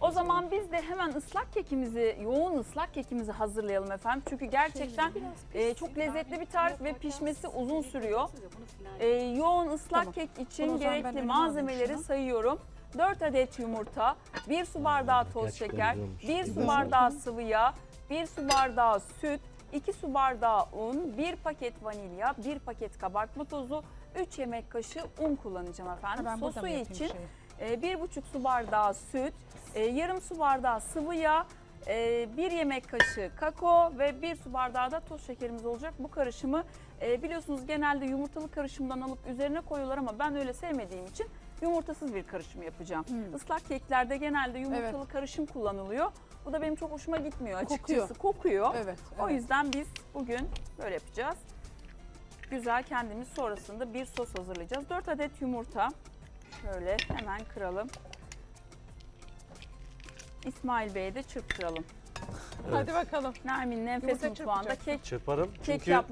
O zaman biz de hemen ıslak kekimizi, yoğun ıslak kekimizi hazırlayalım efendim. Çünkü gerçekten e, çok lezzetli bir tarif ve pişmesi uzun sürüyor. E, yoğun ıslak Tamam. kek O için zaman ben gerekli önüme malzemeleri şunu. sayıyorum. 4 adet yumurta, 1 su bardağı toz gerçekten şeker, güzel olmuş. 1 su Güzel. bardağı sıvı yağ, 1 su bardağı süt, 2 su bardağı un, 1 paket vanilya, 1 paket kabartma tozu, 3 yemek kaşığı un kullanacağım efendim. Ben burada Sosu yapayım için şeyi? E, bir buçuk su bardağı süt, e, yarım su bardağı sıvı yağ, e, bir yemek kaşığı kakao ve bir su bardağı da toz şekerimiz olacak. Bu karışımı e, biliyorsunuz genelde yumurtalı karışımdan alıp üzerine koyuyorlar ama ben öyle sevmediğim için yumurtasız bir karışım yapacağım. Hmm. Islak keklerde genelde yumurtalı karışım kullanılıyor. Bu da benim çok hoşuma gitmiyor açıkçası. Kokuyor. Kokuyor. Evet. O evet. yüzden biz bugün böyle yapacağız. Güzel kendimiz sonrasında bir sos hazırlayacağız. 4 adet yumurta. Şöyle hemen kıralım. İsmail Bey'e de çırptıralım. Hadi bakalım. Nermin Nefes Mutfağı'nda kek, Çırparım kek, çünkü yap,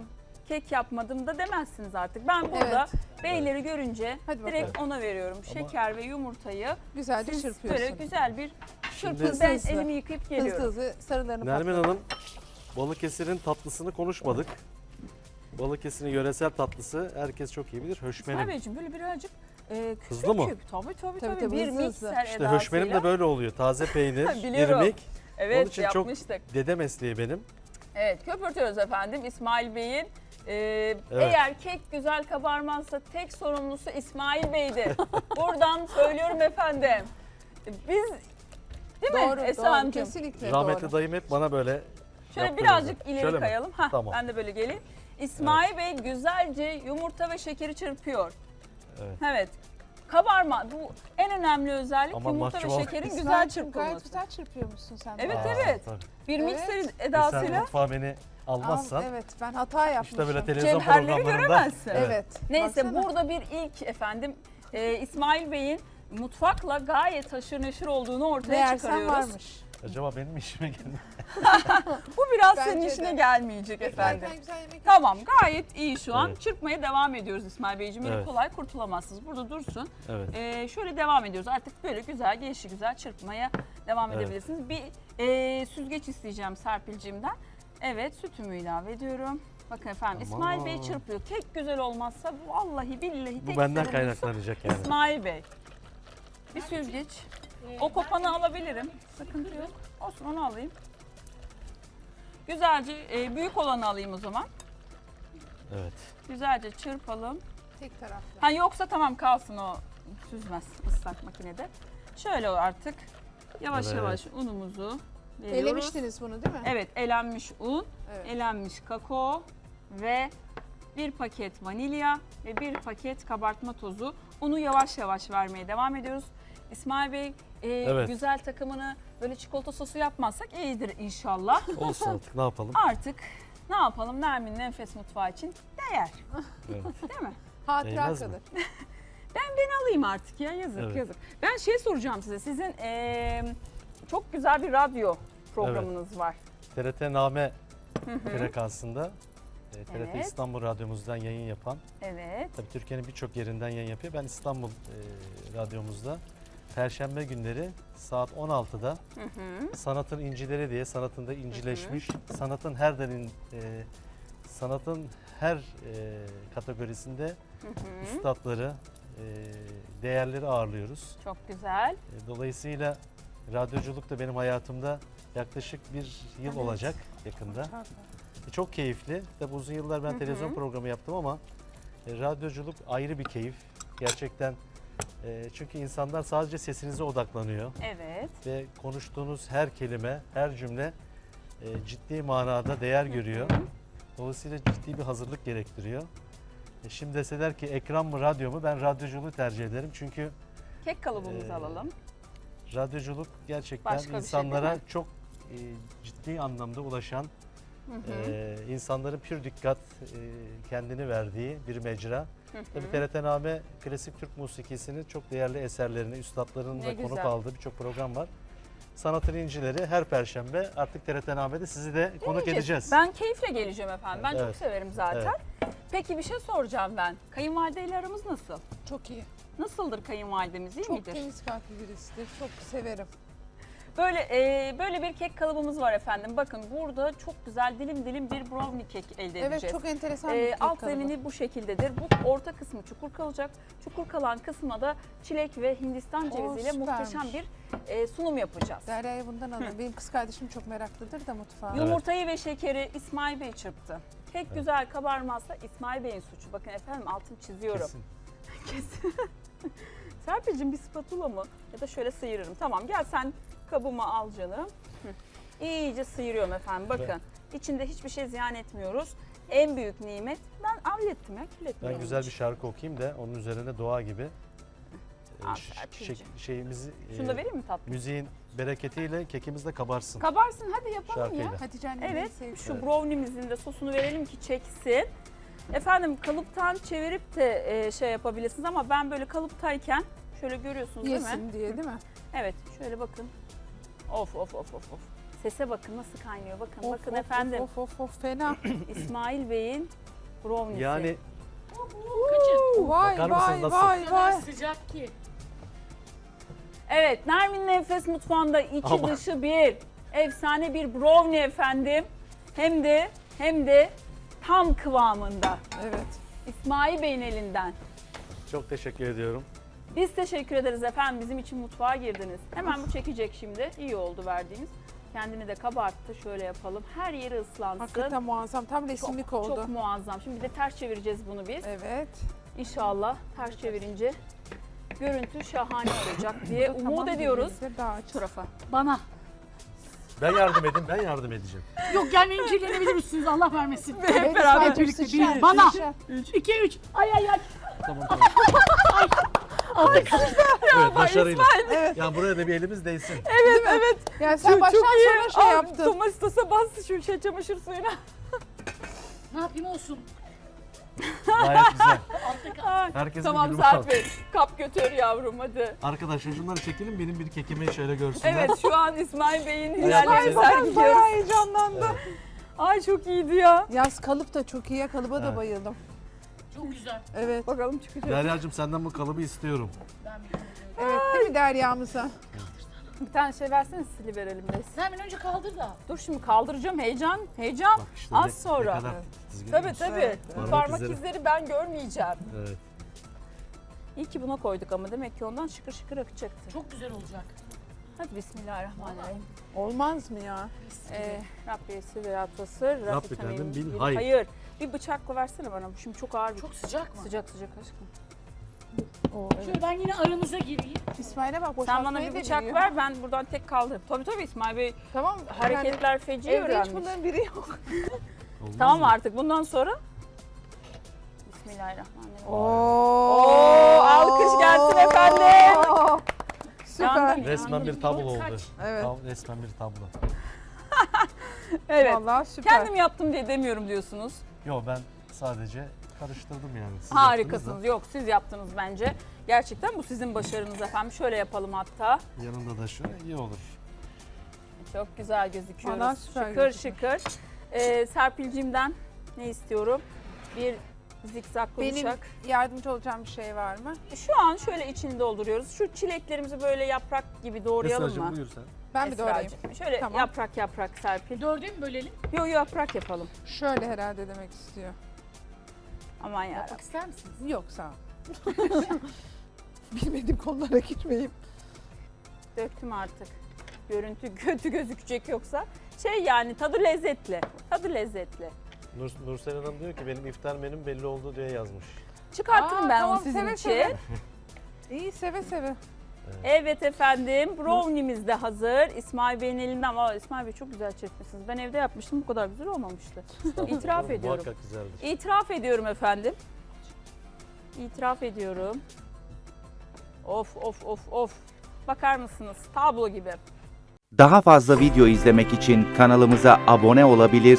kek yapmadım da demezsiniz artık. Ben burada Evet. beyleri görünce Hadi direkt bakalım. ona veriyorum. Ama- Şeker ve yumurtayı Güzelce siz çırpıyorsun. böyle güzel bir Şimdi- çırpın. Ben Hızlı hızlı. elimi yıkayıp Hızlı geliyorum. hızlı sarılarını Nermin patlat. Hanım Balıkesir'in tatlısını konuşmadık. Balıkesir'in yöresel tatlısı herkes çok iyi bilir. İsmail Höşmenim. Beyciğim böyle birazcık e, küçük Hızlı mı? Tabii tabii tabii. Tabii, tabii, bir hızlı mikser İşte edasıyla. de böyle oluyor. Taze peynir, Biliyorum. irmik. Onun Evet için çok- yapmıştık. Dede mesleği benim. Evet köpürtüyoruz efendim İsmail Bey'in. e, Eğer kek güzel kabarmazsa tek sorumlusu İsmail Bey'dir. Buradan söylüyorum efendim. Biz değil mi Doğru, Esra doğru. Hanımcığım? Kesinlikle Rahmetli doğru. dayım hep bana böyle Şöyle birazcık ileri Şöyle mi? kayalım. Hah, Tamam. Ben de böyle geleyim. İsmail Bey güzelce yumurta ve şekeri çırpıyor. Evet. Evet. Kabarma bu en önemli özellik Ama yumurta ve mahcup ol- şekerin güzel İsmail'cim, Gayet çırpılması. güzel çırpıyormuşsun sen. Evet, bana. evet. tabii. Bir Evet. mikser Sen edasıyla mutfağa beni Al, almazsan evet ben hata yapmışım. işte böyle televizyon cevherleri programlarında göremezsin. Evet. Neyse Baksana. burada bir ilk efendim e, İsmail Bey'in mutfakla gayet haşır neşir olduğunu ortaya Meğersem çıkarıyoruz. varmış. Acaba benim işime geldi. Bu biraz Bence senin de. işine gelmeyecek efendim. Güzel yemek Tamam gayet iyi şu an. Evet. Çırpmaya devam ediyoruz İsmail Beyciğim. Öyle Evet. kolay kurtulamazsınız. Burada dursun. Evet. Ee, şöyle devam ediyoruz. Artık böyle güzel, gelişi güzel çırpmaya devam Evet. edebilirsiniz. Bir e, süzgeç isteyeceğim Serpil'cimden. Evet sütümü ilave ediyorum. Bakın efendim. İsmail Bey çırpıyor. Kek güzel olmazsa vallahi billahi tek Bu benden sorumlusu kaynaklanacak yani. İsmail Bey. Bir süzgeç. O kopanı alabilirim. Sıkıntı yok. Olsun onu alayım. Güzelce e, büyük olanı alayım o zaman. Evet. Güzelce çırpalım. tek taraflı. Ha yoksa tamam kalsın o süzmez ıslak makinede. Şöyle artık yavaş Evet. yavaş unumuzu veriyoruz. Elemiştiniz bunu değil mi? Evet elenmiş un, Evet. elenmiş kakao ve bir paket vanilya ve bir paket kabartma tozu. Unu yavaş yavaş vermeye devam ediyoruz. İsmail Bey e, Evet. güzel takımını böyle çikolata sosu yapmazsak iyidir inşallah. Olsun artık ne yapalım. Artık ne yapalım Nermin Nefes Mutfağı için değer Evet. değil mi? Hatıra Değmez mi? kalır. alayım artık ya yazık Evet. yazık. Ben şey soracağım size sizin eee, çok güzel bir radyo programınız var. TRT Name frekansında e, TRT Evet. İstanbul Radyomuzdan yayın yapan, Evet. tabii Türkiye'nin birçok yerinden yayın yapıyor. Ben İstanbul e, Radyomuzda Perşembe günleri saat 16'da Hı hı. Sanatın İncileri diye sanatında incileşmiş, sanatın her derin e, sanatın her e, kategorisinde Hı hı. üstadları, e, değerleri ağırlıyoruz. Çok güzel. E, Dolayısıyla radyoculuk da benim hayatımda yaklaşık bir yıl Evet. olacak yakında. E, Çok keyifli. Tabi uzun yıllar ben Hı hı. televizyon programı yaptım ama e, radyoculuk ayrı bir keyif. Gerçekten e, çünkü insanlar sadece sesinize odaklanıyor Evet. ve konuştuğunuz her kelime, her cümle e, ciddi manada değer görüyor. Dolayısıyla ciddi bir hazırlık gerektiriyor. E, şimdi deseler ki ekran mı radyo mu ben radyoculuğu tercih ederim. Çünkü Kek kalıbımızı Ee, alalım. radyoculuk gerçekten Başka bir şey insanlara değil çok e, ciddi anlamda ulaşan, Hı hı. e, insanların pür dikkat e, kendini verdiği bir mecra. Tabii TRT Name klasik Türk musikisinin çok değerli eserlerini, üstadların Ne da konuk güzel. aldığı birçok program var. Sanatın İncileri her perşembe artık TRT Name'de sizi de konuk edeceğiz. Ben keyifle geleceğim efendim. Ben çok Evet. severim zaten. Peki bir şey soracağım ben. Kayınvalideyle aramız nasıl? Çok iyi. Nasıldır kayınvalidemiz iyi Çok midir? temiz kalpli birisidir. Çok severim. Böyle e, böyle bir kek kalıbımız var efendim. Bakın burada çok güzel dilim dilim bir brownie kek elde edeceğiz. Evet çok enteresan bir Ee, kek alt kalıbı. zemini bu şekildedir. Bu orta kısmı çukur kalacak. Çukur kalan kısma da çilek ve Hindistan ceviziyle muhteşem bir e, sunum yapacağız. Derya'ya bundan alın. Benim kız kardeşim çok meraklıdır da mutfağa. Evet. Yumurtayı ve şekeri İsmail Bey çırptı. Kek güzel kabarmazsa İsmail Bey'in suçu. Bakın efendim altını çiziyorum. Kesin. Kesin. Serpil'cim bir spatula mı? Ya da şöyle sıyırırım. Tamam gel sen kabıma al canım. Hı. İyice sıyırıyorum efendim. Bakın içinde hiçbir şey ziyan etmiyoruz. En büyük nimet. Ben hallettim ya Ben güzel hiç. bir şarkı okuyayım da onun üzerine doğa gibi e, Al ş- Serpil'cim. şek- şeyimizi e, Şunu da vereyim mi tatlım? müziğin bereketiyle kekimiz de kabarsın. Kabarsın hadi yapalım ya. Şarkıyla. Hatice annem Evet sevdi. şu Evet. brownie'mizin de sosunu verelim ki çeksin. Efendim kalıptan çevirip de e, şey yapabilirsiniz ama ben böyle kalıptayken şöyle görüyorsunuz değil mi? Yesin diye değil mi? Evet şöyle bakın. Of of of of of. Sese bakın nasıl kaynıyor bakın. Of, bakın of, efendim Of of of fena. İsmail Bey'in brownie'si. Yani vay Bakar vay nasıl? vay vay. sıcak ki. Evet Nermin Nefes Mutfağı'nda içi Ama- dışı bir efsane bir brownie efendim. Hem de hem de tam kıvamında. Evet. İsmail Bey'in elinden. çok teşekkür ediyorum. Biz teşekkür ederiz efendim bizim için mutfağa girdiniz. Hemen bu çekecek şimdi. İyi oldu verdiğimiz. Kendini de kabarttı. Şöyle yapalım. Her yeri ıslansın. Hakikaten muazzam. Tam resimlik çok, oldu. çok muazzam. Şimdi bir de ters çevireceğiz bunu biz. Evet. İnşallah ters çevirince görüntü şahane olacak diye umut tamam ediyoruz. Tarafa. Bana. Ben yardım edeyim, ben yardım edeceğim. Yok gelmeyin kirlenebilir misiniz Allah vermesin. Evet, beraber birlikte bir- bana. sıçrar. 2 3 ay ay ay. Tamam tamam. evet, başarıyla. Evet. Ya buraya da bir elimiz değsin. Evet evet. Yani sen baştan sonra şey Ay, yaptın. Domestos'a bastı şu şey çamaşır suyuna. Ne yapayım olsun. Gayet güzel. Ay, Herkesin tamam bir. Bey. Kap götür yavrum hadi. Arkadaşlar şunları çekelim benim bir kekimi şöyle görsünler. Evet şu an İsmail Bey'in Evet, hünerlerini evet. sergiliyoruz. Bayağı heyecanlandı. Evet. Ay çok iyiydi ya. Yaz kalıp da çok iyi. Kalıba da Evet. bayıldım. Çok güzel. Evet. Bakalım çıkacak. Derya'cığım senden bu kalıbı istiyorum. Ben. Evet değil mi Derya'mıza? Bir tane şey versene sili verelim biz. Sen beni önce kaldır da. Dur şimdi kaldıracağım heyecan. Heyecan. Bak işte Az ne- sonra. Ne kadar Tabii tabii. Evet, Parmak, Parmak izleri. izleri ben görmeyeceğim. Evet. İyi ki buna koyduk ama demek ki ondan şıkır şıkır akacaktı. Çok güzel olacak. Hadi bismillahirrahmanirrahim. Olmaz mı ya? Ee, Rabbiyesi ve Rabbası. Rabbi kendim bil, hayır. Hayır. Bir bıçakla versene bana. Şimdi çok ağır Çok sıcak mı? sıcak sıcak aşkım. Oo, evet. Şöyle ben yine aranıza gireyim. İsmail'e bak Sen bana bir bıçak biliyor. ver ben buradan tek kaldırırım. Tabii tabii İsmail Bey Tamam. hareketler feci Yani, evde hiç öğrenmiş. bunların biri yok. Tamam mı? artık bundan sonra. Bismillahirrahmanirrahim. Oo, alkış Resmen bir tablo oldu. Evet. Tam resmen bir tablo. Evet. Vallahi süper. Kendim yaptım diye demiyorum diyorsunuz. Yo ben sadece karıştırdım yani. Siz yaptınız Harikasınız. Yok siz yaptınız bence. Gerçekten bu sizin başarınız efendim. Şöyle yapalım hatta. da Yanında da şu iyi olur. Çok güzel gözüküyoruz. Vallahi süper şıkır gözüküyor. şıkır. Ee, Serpil'cimden ne istiyorum? Bir zikzaklı Benim bıçak. yardımcı olacağım bir şey var mı? Şu an şöyle içini dolduruyoruz. Şu çileklerimizi böyle yaprak gibi doğrayalım Esra'cığım mı? buyur sen. Ben bir doğrayayım. Esra'cığım. Şöyle Tamam. yaprak yaprak Serpil. Dörde mi bölelim? Yo yo yaprak yapalım. Şöyle herhalde demek istiyor. Aman ya. Yapmak ister misiniz? Yok sağ ol. Bilmediğim konulara girmeyeyim. Döktüm artık. Görüntü kötü gözükecek yoksa. Şey yani tadı lezzetli. Tadı lezzetli. Nur, Nursel Hanım diyor ki benim iftar menüm belli oldu diye yazmış. Çıkartırım Aa, ben tamam, onu sizin seve için. seve. İyi seve seve. Evet efendim brownie'miz de hazır. İsmail Bey'in elinden. Aa, İsmail Bey çok güzel çekmişsiniz. Ben evde yapmıştım bu kadar güzel olmamıştı. İtiraf ediyorum. İtiraf ediyorum efendim. İtiraf ediyorum. Of of of of. Bakar mısınız? Tablo gibi. Daha fazla video izlemek için kanalımıza abone olabilir,